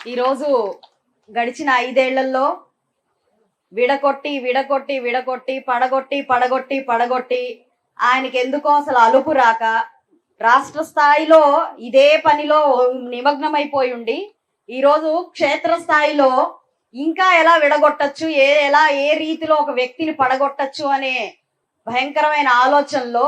ఈరోజు గడిచిన ఐదేళ్ళలో విడగొట్టి విడగొట్టి విడగొట్టి పడగొట్టి పడగొట్టి పడగొట్టి ఆయనకి ఎందుకో అసలు అలుపు రాక రాష్ట్ర స్థాయిలో ఇదే పనిలో నిమగ్నమైపోయి ఉండి ఈరోజు క్షేత్ర స్థాయిలో ఇంకా ఎలా విడగొట్టచ్చు ఏ ఎలా ఏ రీతిలో ఒక వ్యక్తిని పడగొట్టచ్చు అనే భయంకరమైన ఆలోచనలో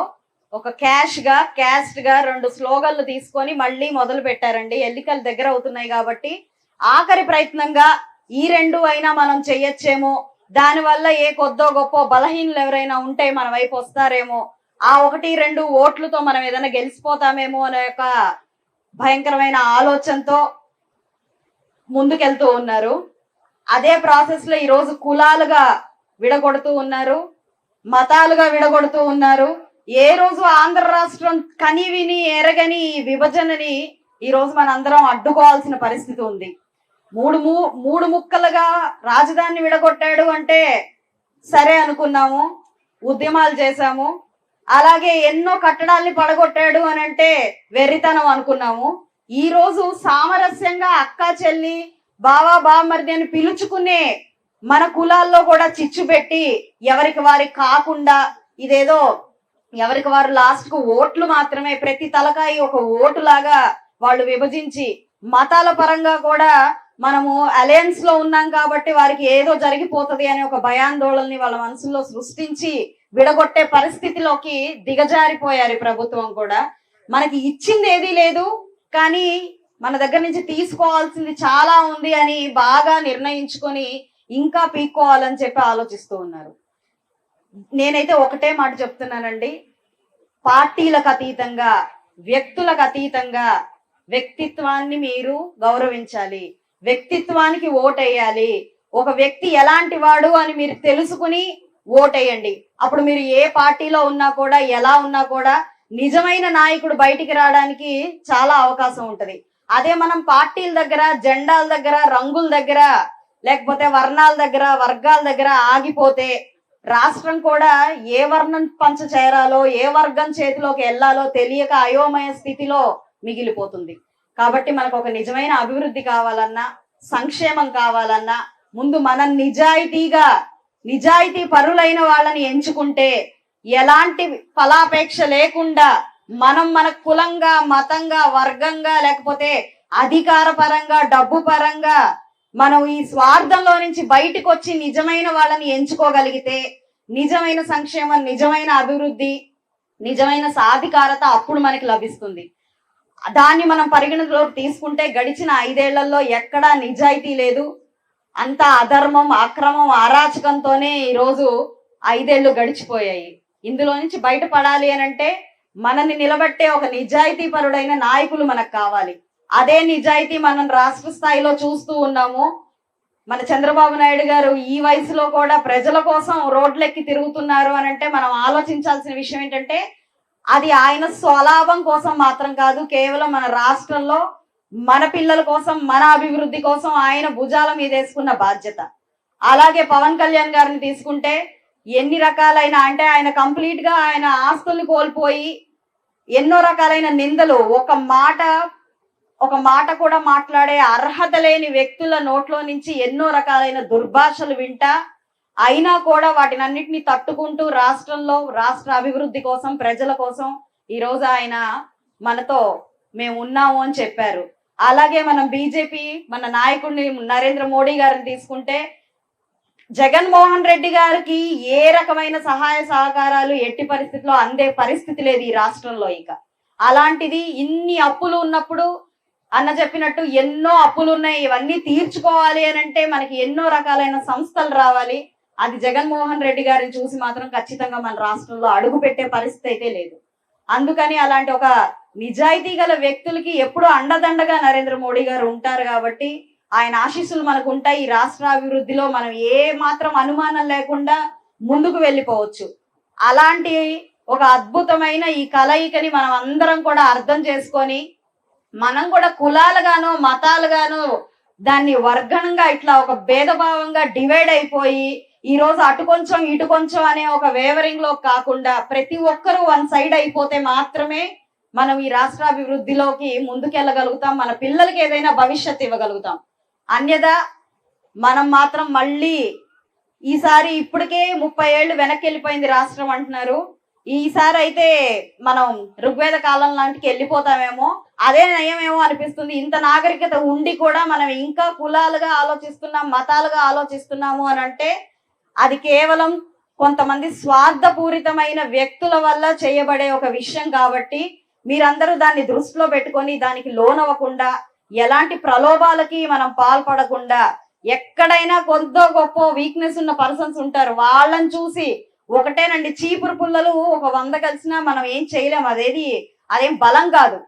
ఒక క్యాష్గా క్యాస్ట్గా రెండు స్లోగన్లు తీసుకొని మళ్ళీ మొదలు పెట్టారండి ఎన్నికలు దగ్గర అవుతున్నాయి కాబట్టి ఆఖరి ప్రయత్నంగా ఈ రెండు అయినా మనం చెయ్యొచ్చేమో దానివల్ల ఏ కొద్దో గొప్ప బలహీనలు ఎవరైనా ఉంటే మన వైపు వస్తారేమో. ఆ ఒకటి రెండు ఓట్లతో మనం ఏదైనా గెలిచిపోతామేమో అనే ఒక భయంకరమైన ఆలోచనతో ముందుకెళ్తూ ఉన్నారు. అదే ప్రాసెస్లో ఈరోజు కులాలుగా విడగొడుతూ ఉన్నారు. మతాలుగా విడగొడుతూ ఉన్నారు. ఏ రోజు ఆంధ్ర రాష్ట్రం కనివిని ఎరగని ఈ విభజనని ఈ రోజు మనందరం అడ్డుకోవాల్సిన పరిస్థితి ఉంది. మూడు మూడు ముక్కలుగా రాజధాని విడగొట్టాడు అంటే సరే అనుకున్నాము ఉద్యమాలు చేశాము. అలాగే ఎన్నో కట్టడాల్ని పడగొట్టాడు అని అంటే వెర్రితనం అనుకున్నాము. ఈ రోజు సామరస్యంగా అక్క చెల్లి బావా బామ్మర్ది అని పిలుచుకునే మన కులాల్లో కూడా చిచ్చు పెట్టి ఎవరికి వారికి కాకుండా ఇదేదో ఎవరికి వారు లాస్ట్కు ఓట్లు మాత్రమే ప్రతి తలకాయి ఒక ఓటు లాగా వాళ్ళు విభజించి మతాల పరంగా కూడా మనము అలయన్స్లో ఉన్నాం కాబట్టి వారికి ఏదో జరిగిపోతుంది అనే ఒక భయాందోళనని వాళ్ళ మనసులో సృష్టించి విడగొట్టే పరిస్థితిలోకి దిగజారిపోయారు ప్రభుత్వం కూడా. మనకి ఇచ్చింది ఏదీ లేదు కానీ మన దగ్గర నుంచి తీసుకోవాల్సింది చాలా ఉంది అని బాగా నిర్ణయించుకొని ఇంకా పీక్కోవాలని చెప్పి ఆలోచిస్తూ ఉన్నారు. నేనైతే ఒకటే మాట చెప్తున్నానండి. పార్టీలకు అతీతంగా వ్యక్తులకు అతీతంగా వ్యక్తిత్వాన్ని మీరు గౌరవించాలి. వ్యక్తిత్వానికి ఓటేయాలి. ఒక వ్యక్తి ఎలాంటి వాడు అని మీరు తెలుసుకుని ఓటేయండి. అప్పుడు మీరు ఏ పార్టీలో ఉన్నా కూడా ఎలా ఉన్నా కూడా నిజమైన నాయకుడు బయటికి రావడానికి చాలా అవకాశం ఉంటది. అదే మనం పార్టీల దగ్గర జెండాల దగ్గర రంగుల దగ్గర లేకపోతే వర్ణాల దగ్గర వర్గాల దగ్గర ఆగిపోతే రాష్ట్రం కూడా ఏ వర్ణం పంచ చేరాలో ఏ వర్గం చేతిలోకి వెళ్ళాలో తెలియక అయోమయ స్థితిలో మిగిలిపోతుంది. కాబట్టి మనకు ఒక నిజమైన అభివృద్ధి కావాలన్నా సంక్షేమం కావాలన్నా ముందు మనం నిజాయితీగా నిజాయితీ పరులైన వాళ్ళని ఎంచుకుంటే ఎలాంటి ఫలాపేక్ష లేకుండా మనం మన కులంగా మతంగా వర్గంగా లేకపోతే అధికార పరంగా డబ్బు పరంగా మనం ఈ స్వార్థంలో నుంచి బయటకు వచ్చి నిజమైన వాళ్ళని ఎంచుకోగలిగితే నిజమైన సంక్షేమం నిజమైన అభివృద్ధి నిజమైన సాధికారత అప్పుడు మనకి లభిస్తుంది. దాన్ని మనం పరిగణలోకి తీసుకుంటే గడిచిన ఐదేళ్ళలో ఎక్కడా నిజాయితీ లేదు. అంత అధర్మం అక్రమం అరాచకంతోనే ఈరోజు ఐదేళ్ళు గడిచిపోయాయి. ఇందులో నుంచి బయటపడాలి అని అంటే మనల్ని నిలబట్టే ఒక నిజాయితీ పరుడైన నాయకులు మనకు కావాలి. అదే నిజాయితీ మనం రాష్ట్ర స్థాయిలో చూస్తూ ఉన్నాము. మన చంద్రబాబు నాయుడు గారు ఈ వయసులో కూడా ప్రజల కోసం రోడ్లెక్కి తిరుగుతున్నారు అని అంటే మనం ఆలోచించాల్సిన విషయం ఏంటంటే అది ఆయన స్వలాభం కోసం మాత్రం కాదు కేవలం మన రాష్ట్రంలో మన పిల్లల కోసం మన అభివృద్ధి కోసం ఆయన భుజాల మీద వేసుకున్న బాధ్యత. అలాగే పవన్ కళ్యాణ్ గారిని తీసుకుంటే ఎన్ని రకాలైన అంటే ఆయన కంప్లీట్గా ఆయన ఆస్తుల్ని కోల్పోయి ఎన్నో రకాలైన నిందలు ఒక మాట ఒక మాట కూడా మాట్లాడే అర్హత లేని వ్యక్తుల నోట్లో నుంచి ఎన్నో రకాలైన దుర్భాషలు వింటా అయినా కూడా వాటిని అన్నిటిని తట్టుకుంటూ రాష్ట్రంలో రాష్ట్ర అభివృద్ధి కోసం ప్రజల కోసం ఈ రోజు ఆయన మనతో మేము ఉన్నాము అని చెప్పారు. అలాగే మనం బీజేపీ మన నాయకుడిని నరేంద్ర మోడీ గారిని తీసుకుంటే జగన్మోహన్ రెడ్డి గారికి ఏ రకమైన సహాయ సహకారాలు ఎట్టి పరిస్థితిలో అందే పరిస్థితి లేదు ఈ రాష్ట్రంలో ఇక. అలాంటిది ఇన్ని అప్పులు ఉన్నప్పుడు అన్న చెప్పినట్టు ఎన్నో అప్పులు ఉన్నాయి ఇవన్నీ తీర్చుకోవాలి అని అంటే మనకి ఎన్నో రకాలైన సంస్థలు రావాలి. అది జగన్మోహన్ రెడ్డి గారిని చూసి మాత్రం ఖచ్చితంగా మన రాష్ట్రంలో అడుగు పెట్టే పరిస్థితి అయితే లేదు. అందుకని అలాంటి ఒక నిజాయితీ గల వ్యక్తులకి ఎప్పుడూ అండదండగా నరేంద్ర మోడీ గారు ఉంటారు కాబట్టి ఆయన ఆశీస్సులు మనకు ఉంటాయి. ఈ రాష్ట్ర అభివృద్ధిలో మనం ఏ మాత్రం అనుమానం లేకుండా ముందుకు వెళ్ళిపోవచ్చు. అలాంటి ఒక అద్భుతమైన ఈ కలయికని మనం అందరం కూడా అర్థం చేసుకొని మనం కూడా కులాలుగాను మతాలుగాను దాన్ని వర్గంగా ఇట్లా ఒక భేదభావంగా డివైడ్ అయిపోయి ఈ రోజు అటు కొంచెం ఇటు కొంచెం అనే ఒక వేవరింగ్లో కాకుండా ప్రతి ఒక్కరూ వన్ సైడ్ అయిపోతే మాత్రమే మనం ఈ రాష్ట్ర అభివృద్ధిలోకి ముందుకెళ్ళగలుగుతాం మన పిల్లలకి ఏదైనా భవిష్యత్తు ఇవ్వగలుగుతాం. అన్యదా మనం మాత్రం మళ్ళీ ఈసారి ఇప్పటికే ముప్పై ఏళ్ళు వెనక్కి వెళ్ళిపోయింది రాష్ట్రం అంటున్నారు. ఈసారి అయితే మనం ఋగ్వేద కాలం లాంటికి వెళ్ళిపోతామేమో అదే నయమేమో అనిపిస్తుంది. ఇంత నాగరికత ఉండి కూడా మనం ఇంకా కులాలుగా ఆలోచిస్తున్నాం మతాలుగా ఆలోచిస్తున్నాము అని అంటే అది కేవలం కొంతమంది స్వార్థపూరితమైన వ్యక్తుల వల్ల చేయబడే ఒక విషయం కాబట్టి మీరందరూ దాన్ని దృష్టిలో పెట్టుకొని దానికి లోనవ్వకుండా ఎలాంటి ప్రలోభాలకి మనం పాల్పడకుండా ఎక్కడైనా కొంత గొప్ప వీక్నెస్ ఉన్న పర్సన్స్ ఉంటారు వాళ్ళని చూసి ఒకటేనండి చీపురు పుల్లలు ఒక వంద కలిసినా మనం ఏం చేయలేం అదేది అదేం బలం కాదు.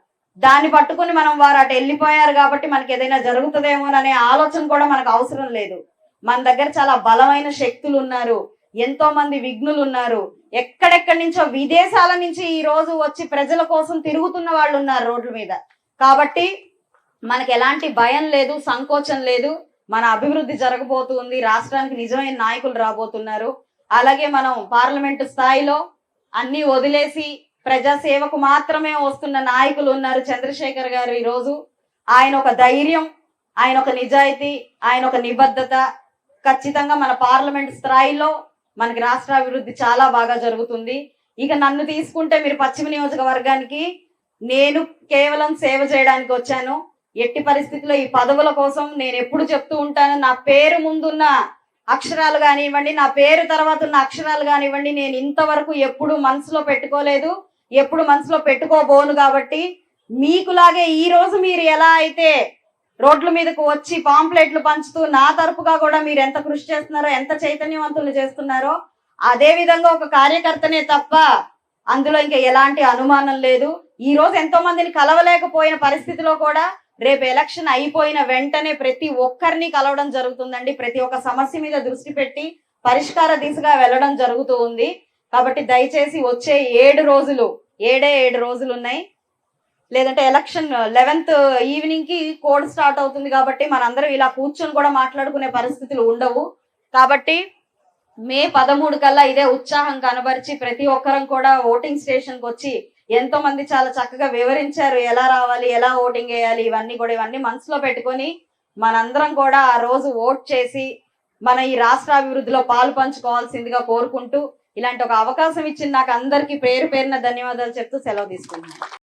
దాన్ని పట్టుకుని మనం వారు అటు వెళ్ళిపోయారు కాబట్టి మనకి ఏదైనా జరుగుతుందేమోననే ఆలోచన కూడా మనకు అవసరం లేదు. మన దగ్గర చాలా బలమైన శక్తులు ఉన్నారు. ఎంతో మంది విఘ్నులు ఉన్నారు. ఎక్కడెక్కడి నుంచో విదేశాల నుంచి ఈ రోజు వచ్చి ప్రజల కోసం తిరుగుతున్న వాళ్ళు ఉన్నారు రోడ్ల మీద. కాబట్టి మనకి ఎలాంటి భయం లేదు సంకోచం లేదు. మన అభివృద్ధి జరగబోతుంది. రాష్ట్రానికి నిజమైన నాయకులు రాబోతున్నారు. అలాగే మనం పార్లమెంటు స్థాయిలో అన్ని వదిలేసి ప్రజాసేవకు మాత్రమే వస్తున్న నాయకులు ఉన్నారు చంద్రశేఖర్ గారు ఈ రోజు ఆయన ఒక ధైర్యం ఆయన ఒక నిజాయితీ ఆయన ఒక నిబద్ధత ఖచ్చితంగా మన పార్లమెంట్ స్థాయిలో మనకి రాష్ట్ర అభివృద్ధి చాలా బాగా జరుగుతుంది. ఇక నన్ను తీసుకుంటే మీరు పశ్చిమ నియోజకవర్గానికి నేను కేవలం సేవ చేయడానికి వచ్చాను. ఎట్టి పరిస్థితుల్లో ఈ పదవుల కోసం నేను ఎప్పుడు చెప్తూ ఉంటాను నా పేరు ముందున్న అక్షరాలు కానివ్వండి నా పేరు తర్వాత ఉన్న అక్షరాలు కానివ్వండి నేను ఇంతవరకు ఎప్పుడు మనసులో పెట్టుకోలేదు ఎప్పుడు మనసులో పెట్టుకోబోను కాబట్టి మీకులాగే ఈ రోజు మీరు ఎలా అయితే రోడ్ల మీదకు వచ్చి పాంప్లెట్లు పంచుతూ నా తరపుగా కూడా మీరు ఎంత కృషి చేస్తున్నారో ఎంత చైతన్యవంతులు చేస్తున్నారో అదే విధంగా ఒక కార్యకర్తనే తప్ప అందులో ఇంకా ఎలాంటి అనుమానం లేదు. ఈ రోజు ఎంతో మందిని కలవలేకపోయిన పరిస్థితిలో కూడా రేపు ఎలక్షన్ అయిపోయిన వెంటనే ప్రతి ఒక్కరిని కలవడం జరుగుతుందండి. ప్రతి ఒక్క సమస్య మీద దృష్టి పెట్టి పరిష్కార దిశగా వెళ్ళడం జరుగుతూ ఉంది. కాబట్టి దయచేసి వచ్చే ఏడు రోజులు ఏడే ఏడు రోజులు ఉన్నాయి. లేదంటే ఎలక్షన్ లెవెన్త్ ఈవినింగ్కి కోడ్ స్టార్ట్ అవుతుంది కాబట్టి మనందరం ఇలా కూర్చొని కూడా మాట్లాడుకునే పరిస్థితులు ఉండవు. కాబట్టి మే పదమూడు కల్లా ఇదే ఉత్సాహం కనబరిచి ప్రతి ఒక్కరం కూడా ఓటింగ్ స్టేషన్కి వచ్చి ఎంతో మంది చాలా చక్కగా వివరించారు ఎలా రావాలి ఎలా ఓటింగ్ వేయాలి ఇవన్నీ కూడా ఇవన్నీ మనసులో పెట్టుకొని మనందరం కూడా ఆ రోజు ఓట్ చేసి మన ఈ రాష్ట్ర అభివృద్ధిలో పాలు పంచుకోవాల్సిందిగా కోరుకుంటూ ఇలాంటి ఒక అవకాశం ఇచ్చిన నాకు అందరికీ పేరు పేరున ధన్యవాదాలు చెప్తూ సెలవు తీసుకుంటున్నాను.